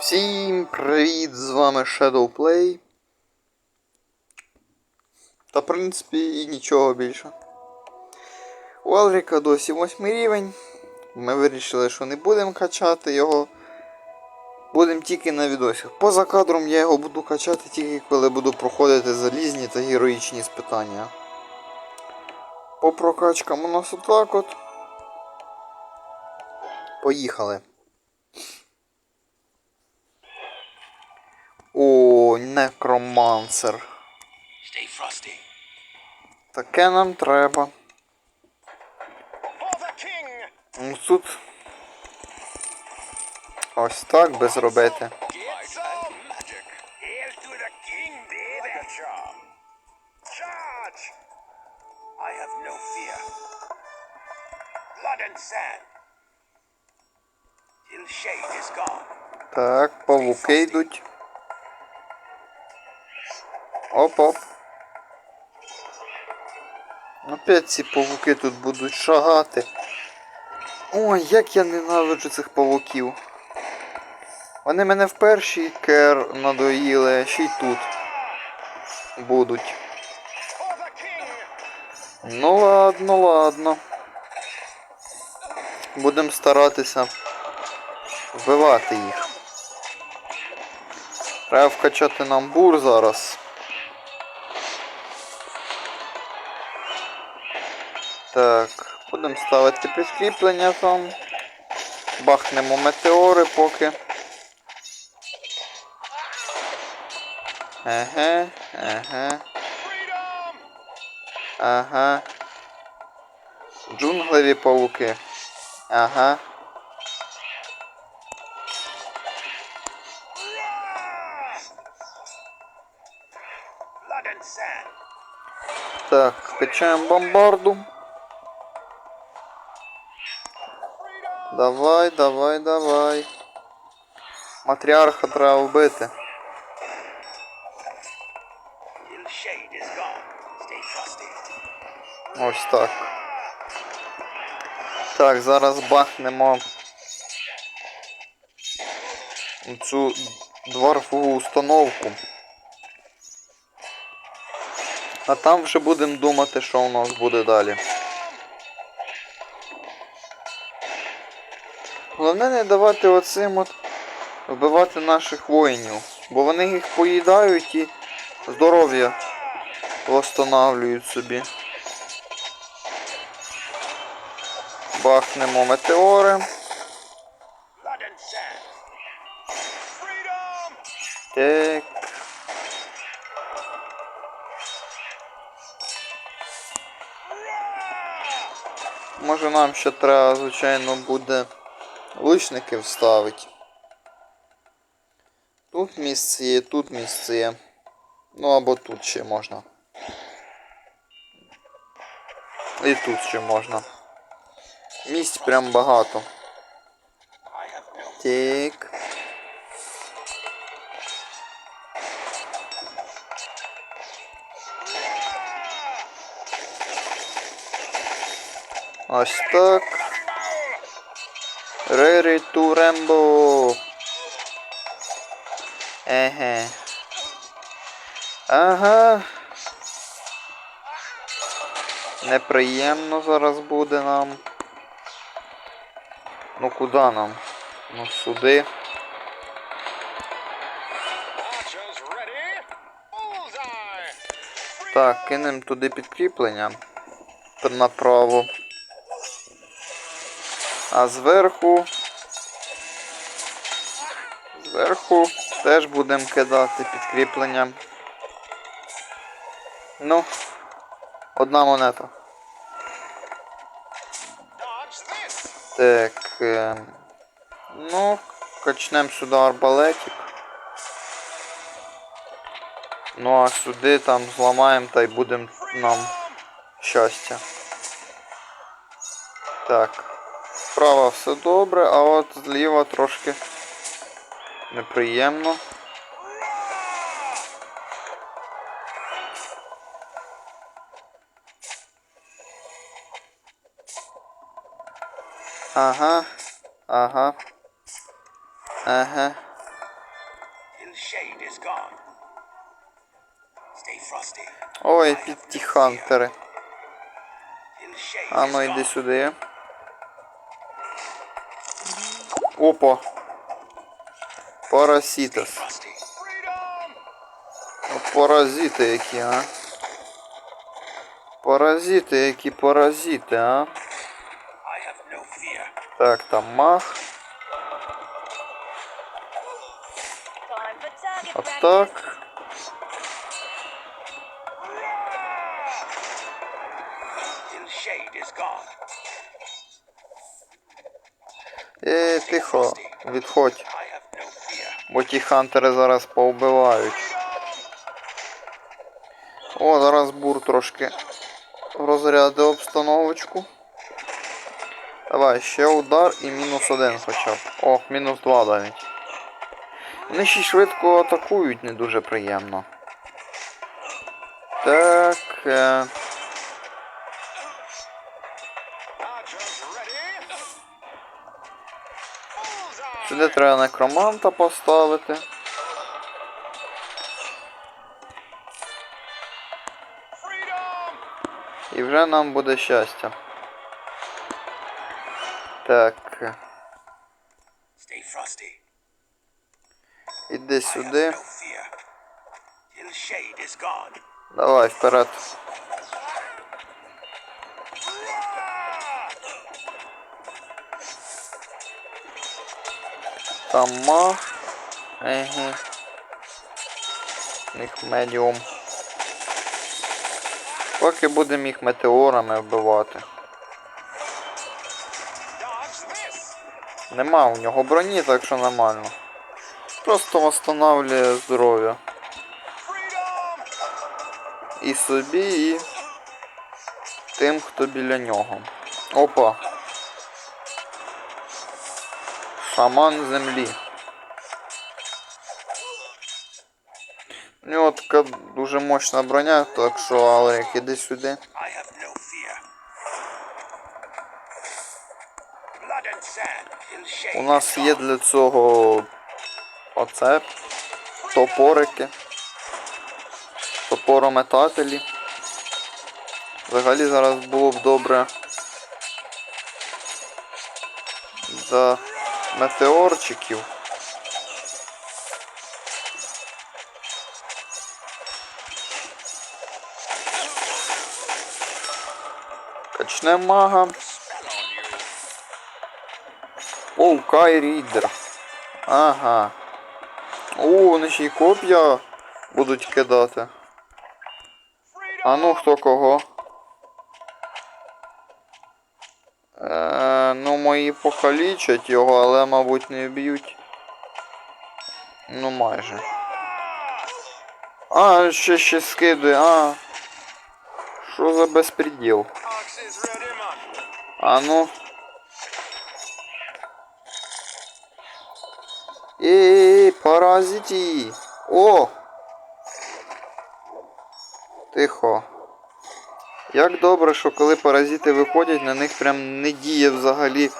Всім привіт! З вами Shadowplay. Та в принципі і нічого більше. У Алріка досі 8 рівень. Ми вирішили, що не будемо качати його. Будемо тільки на відосах. Поза кадром я його буду качати тільки коли буду проходити залізні та героїчні спитання. По прокачкам у нас отак от. Поїхали. О, некромансер. Таке нам треба. Ну тут. Ось так би зробити. Get some magic. Оп-оп. Опять ці павуки тут будуть шагати. Ой, як я ненавиджу цих павуків. Вони мене в першій кер надоїли, ще й тут будуть. Ну ладно, ладно. Будемо старатися вбивати їх. Треба вкачати нам бур зараз. Так, будемо ставити підкріплення там. Бахнемо метеори поки. Еге, еге. Ага. Джунглеві павуки. Ага. Так, качаємо бомбарду. Давай, давай, давай. Матріарха треба вбити. Ось так. Так, зараз бахнемо цю дворфову установку. А там вже будемо думати, що у нас буде далі. Головне не давати оцим от вбивати наших воїнів, бо вони їх поїдають і здоров'я восстанавлюють собі. Бахнемо метеори. Так. Може нам ще треба, звичайно, буде лучники вставити. Тут місце є, тут місце є. Ну або тут ще можна. І тут ще можна. Місць прям багато. Так. Ось так. Ready to Rambo. Еге. Ага. Неприємно зараз буде нам. Ну куди нам? Ну сюди. Так, кинемо туди підкріплення. Направо. А зверху. Зверху теж будемо кидати підкріплення. Ну, одна монета. Так. Е, ну, качнемо сюди арбалетик. Ну а сюди там зламаємо та й будемо нам щастя. Так. Справа все добре, а от зліва трошки неприємно. Ага. Ага. Ага. Ой, підтіхантери. Till shade А ну йди сюди. Опа. Freedom! Ну, Паразити які, а? Паразити, які паразити, а? Так, там мах. Time відходь. Бо ті хантери зараз повбивають. О, зараз бур трошки розряди обстановочку. Давай, ще удар і мінус один хоча б. О, мінус два навіть. Вони ще швидко атакують, не дуже приємно. Так. Е... Сюди треба некроманта поставити. І вже нам буде щастя. Так. Іди сюди. Давай вперед. Там мах. Еге. Їх медіум. Поки будемо їх метеорами вбивати. Нема у нього броні, так що нормально. Просто встановлює здоров'я. І собі, і тим, хто біля нього. Опа. Шаман землі. У нього така дуже мощна броня, так що Алрик, іди сюди. У нас є для цього оце топорики. Топорометателі. Взагалі зараз було б добре за метеорчиків. Качне мага. Оу, Кай Рідер. Ага. О, вони ще й коп'я будуть кидати. А ну хто кого? Мої покалічать його, але, мабуть, не вб'ють. Ну, майже. А, ще ще скидує, а. Що за безпреділ? А ну. Ей, паразиті. О! Тихо. Як добре, що коли паразити виходять, на них прям не діє взагалі.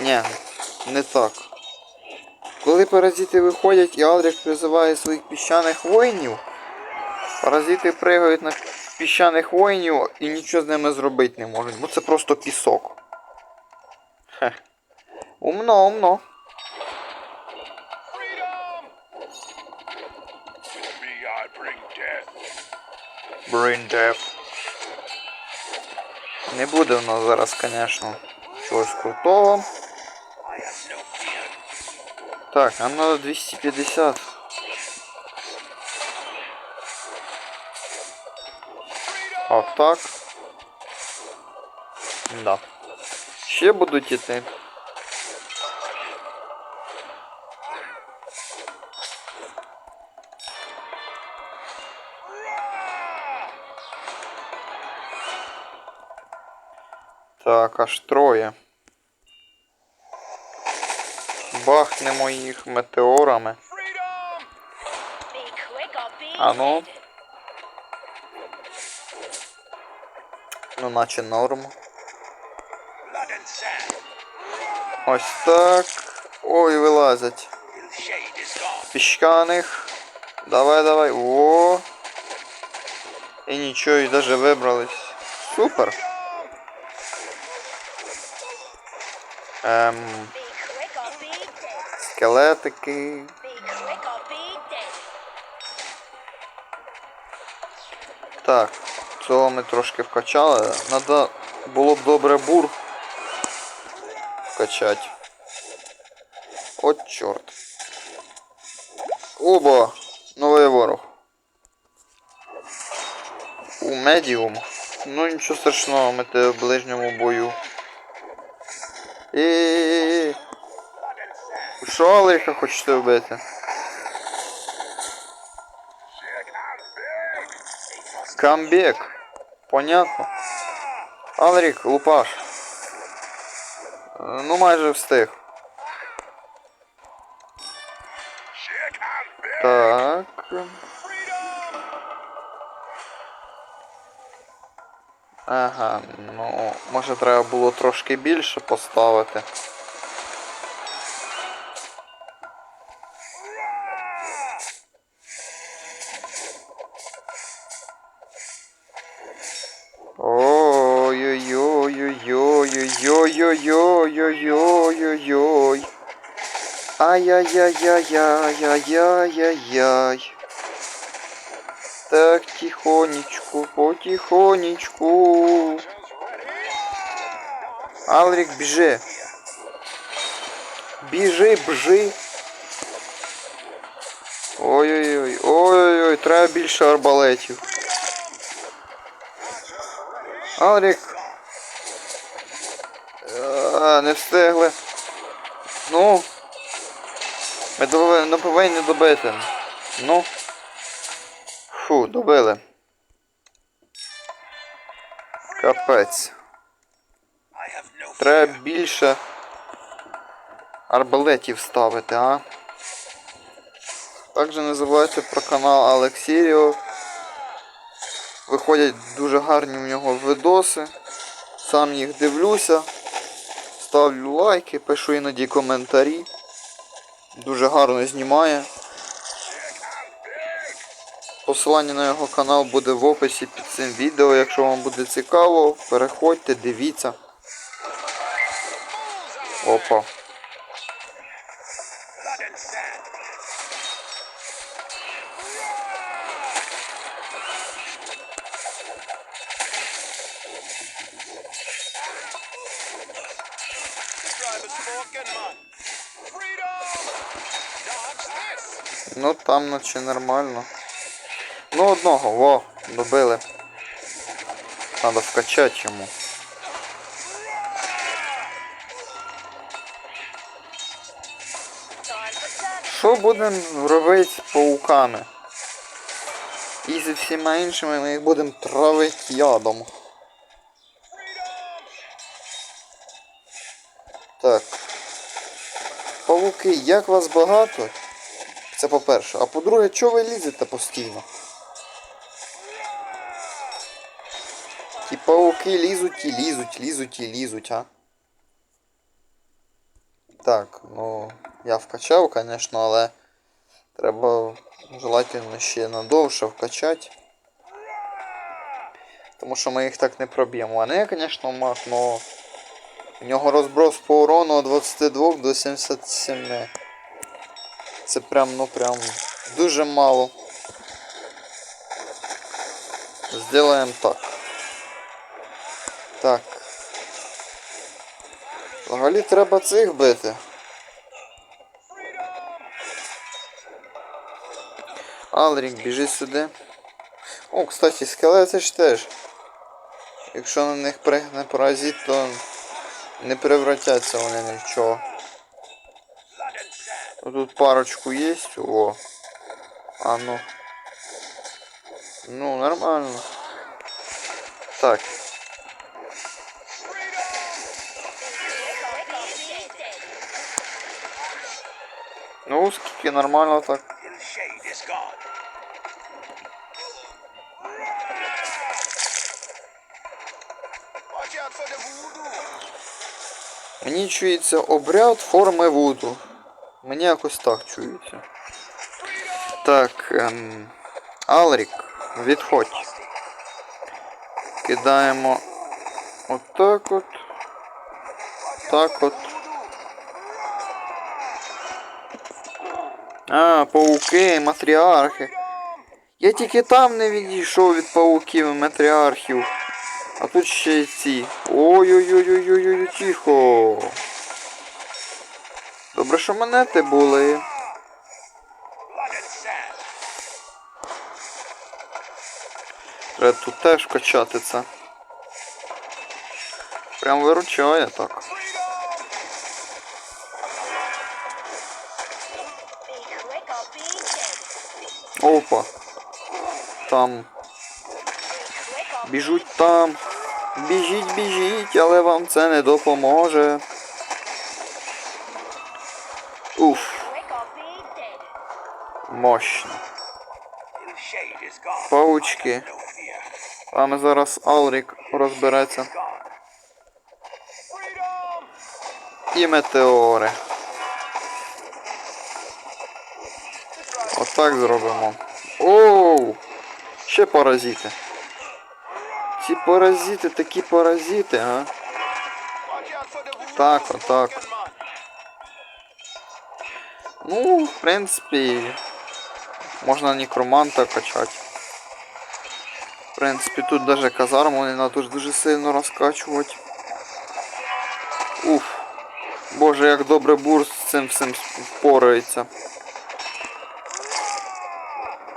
Ні, не так. Коли паразити виходять і Алдрик призиває своїх піщаних воїнів, паразити пригають на піщаних воїнів і нічого з ними зробити не можуть, бо це просто пісок. Хе. Умно, умно. Brain death. Не буде в нас зараз, звісно, чогось крутого. Так, нам надо 250. А так. Да. Ще будуть іти. Так, аж троє. Бахнемо їх метеорами. А ну. Ну, наче норм. Ось так. Ой, вилазять. піщаних. Давай, давай. О. І нічого, і даже вибрались. Супер. Ем, скелетики. Так, цього ми трошки вкачали. Надо було б добре бур вкачати. От чорт. Оба! Новий ворог. У медіум. Ну нічого страшного, ми те в ближньому бою. І Алріха хочете вбити? Камбек. Понятно. Алрік, лупаш. Ну майже встиг. Так. Ага, ну, може треба було трошки більше поставити. Ай-яй-яй-яй-яй-яй-яй. Так, тихонечку, потихонечку. Алрик, біжи. Біжи, бжи. Ой-ой-ой, ой-ой-ой, треба більше арбалетів. Алрик. А, не встигли. Ну. Ми доби- не повинні добити. Ну. Фу, добили. Капець. Треба більше арбалетів ставити, а? Також не забувайте про канал Алексіріо. Виходять дуже гарні у нього видоси. Сам їх дивлюся. Ставлю лайки, пишу іноді коментарі. Дуже гарно знімає. Посилання на його канал буде в описі під цим відео. Якщо вам буде цікаво, переходьте, дивіться. Опа. blood and Ну там наче нормально. Ну одного, во, добили. Надо вкачати йому. Що будемо робити з пауками? І зі всіма іншими ми їх будемо травити ядом. Так. Павуки, як вас багато? Це по-перше. А по-друге, чого ви лізете постійно? Ті пауки лізуть і лізуть, лізуть і лізуть, а? Так, ну я вкачав, звісно, але треба желательно ще надовше вкачати. Тому що ми їх так не проб'ємо. Вони, звісно, маг, но у нього розброс по урону від 22 до 77. Це прям, ну прям дуже мало. Сделаем так. Так. Взагалі треба цих бити. Алрік, біжи сюди. О, кстати, скелети ж теж. Якщо на них пригне паразит, то не превратяться вони ні Тут парочку есть. О. А ну. Ну, нормально. Так. Ну, скільки нормально так. Мені чується обряд форми вуду. Мені якось так чується. Так, ем, Алрік, відходь. Кидаємо отак от. Так от. А, пауки, матріархи. Я тільки там не відійшов від пауків і матріархів. А тут ще й ці. Ой-ой-ой-ой-ой, тихо. Добре, що монети були. Треба тут теж качати це. Прям виручає так. Опа. Там. Біжуть там. Біжіть, біжіть, але вам це не допоможе. Мощно. Паучки. Вами зараз Алрік розбереться. І метеори. Отак зробимо. Оу! Ще паразити. Ці паразити, такі паразити, а? Так, отак. Ну, в принципі, можна некроманта качати. В принципі, тут даже казарму не треба дуже сильно розкачувати. Уф. Боже, як добре бурс з цим всім впорається.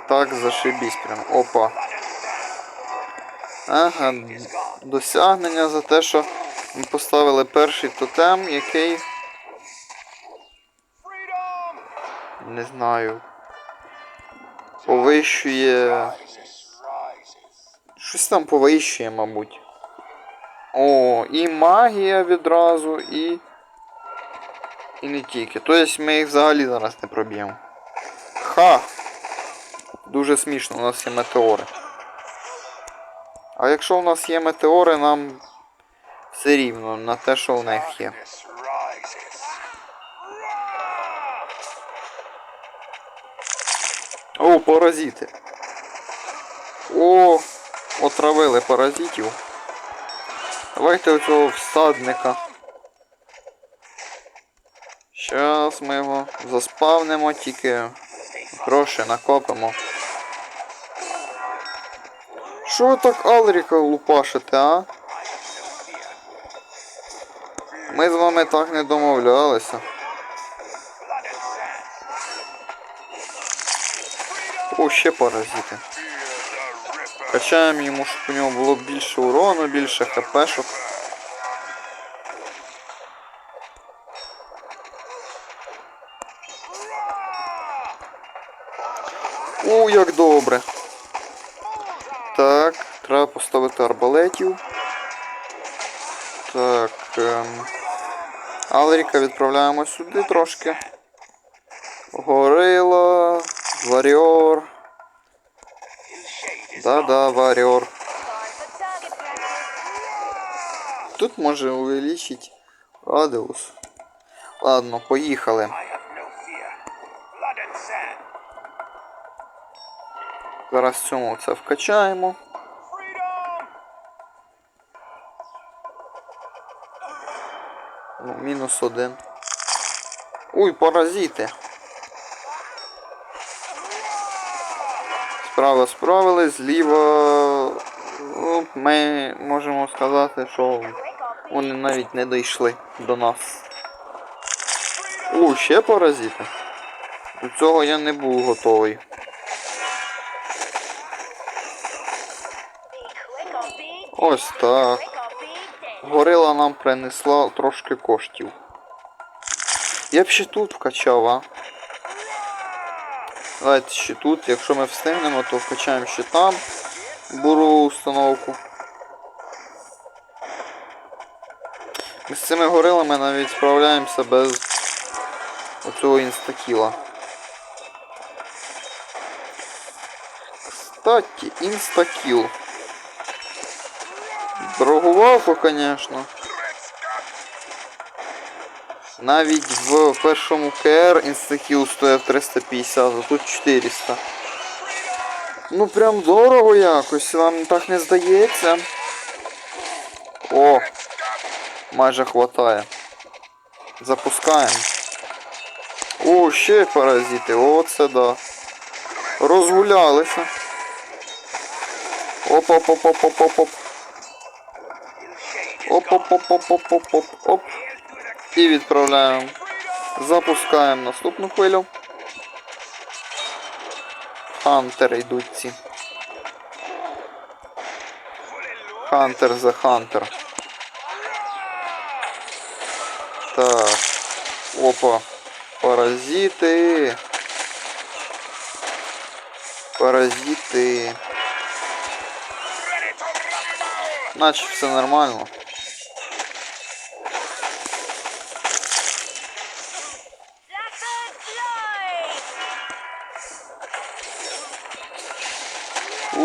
Так, зашибісь прям. Опа. Ага, досягнення за те, що ми поставили перший тотем, який не знаю. Повищує. Щось там повищує, мабуть. О, і магія відразу, і. І не тільки. Тобто ми їх взагалі зараз не проб'ємо. Ха! Дуже смішно, у нас є метеори. А якщо у нас є метеори, нам все рівно на те, що в них є. О, паразити. О, отравили паразитів. Давайте оцього всадника. Щас ми його заспавнимо, тільки гроші накопимо. Що ви так Алріка лупашите, а? Ми з вами так не домовлялися. О, ще паразити. Качаємо йому, щоб у нього було більше урону, більше хпшок. У, як добре. Так, треба поставити арбалетів. Так. Ем... Алріка відправляємо сюди трошки. Горила, варіор. Да-да, варіор. Тут може увеличить радіус. Ладно, поїхали. Зараз цьому це вкачаємо. Ну, мінус один. Уй, паразити. Справа справились, зліва. Ну, ми можемо сказати, що вони навіть не дійшли до нас. У, ще паразити. До цього я не був готовий. Ось так. Горила нам принесла трошки коштів. Я б ще тут вкачав, а. Давайте ще тут, якщо ми встигнемо, то вкачаємо ще там бурову установку. Ми з цими горилами навіть справляємося без оцього інстакіла. Кстати, інстакіл. Дороговато, звісно. Навіть в першому КР інстахіл стояв 350, а тут 400. Ну прям дорого якось, вам так не здається. О! Майже хватає. Запускаємо. О, ще паразити, о, це да. Розгулялися. оп оп І відправляємо. Запускаємо наступну хвилю. Хантери йдуть ці. Хантер за хантер. Так. Опа. Паразити. Паразити. Наче все нормально.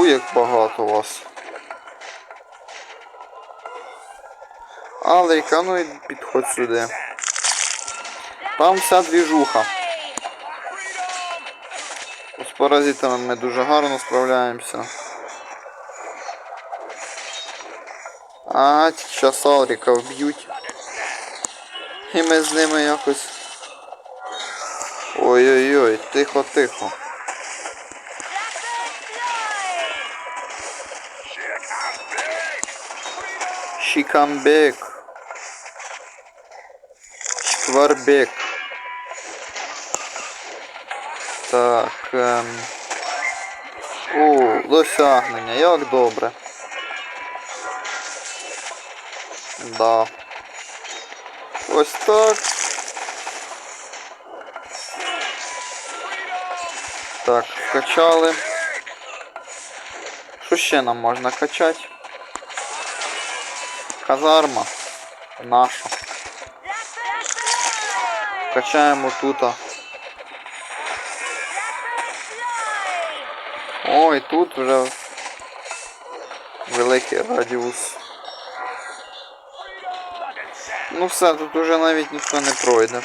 Як багато вас. Алріка, ну і підходь сюди. Там вся двіжуха. З паразитами ми дуже гарно справляємося. А, зараз Алріка вб'ють. І ми з ними якось. Ой-ой-ой, тихо-тихо. Шикамбек. Шкварбек. Так. Ем... О, досягнення, як добре. Да. Ось так. Так, качали. Що ще нам можна качати? Казарма. Наша. Качаємо тут. Ой, тут вже великий радіус. Ну все, тут уже навіть ніхто не пройде.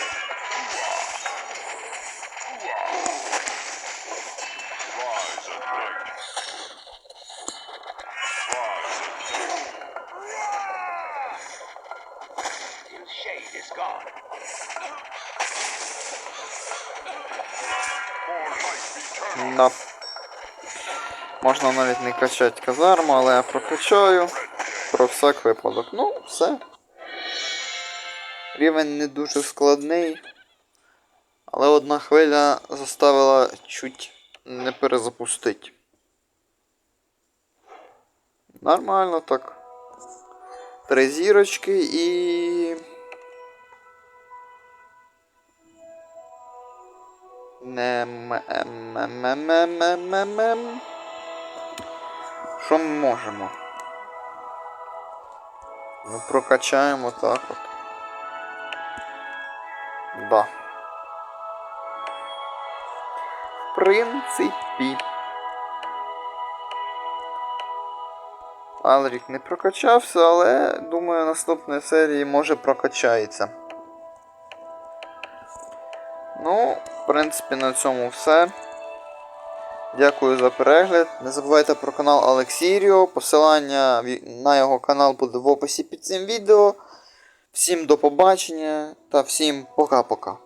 Можна навіть не качати казарму, але я прокачаю про всяк випадок. Ну, все. Рівень не дуже складний. Але одна хвиля заставила чуть не перезапустити. Нормально так. Три зірочки і. Нем, ем, ем, ем, ем, ем, ем, ем. Що ми можемо? Ну, прокачаємо так от. Да. В принципі. Алрік не прокачався, але думаю, наступної серії може прокачається. Ну, в принципі, на цьому все. Дякую за перегляд. Не забувайте про канал Алексіріо. Посилання на його канал буде в описі під цим відео. Всім до побачення та всім пока-пока.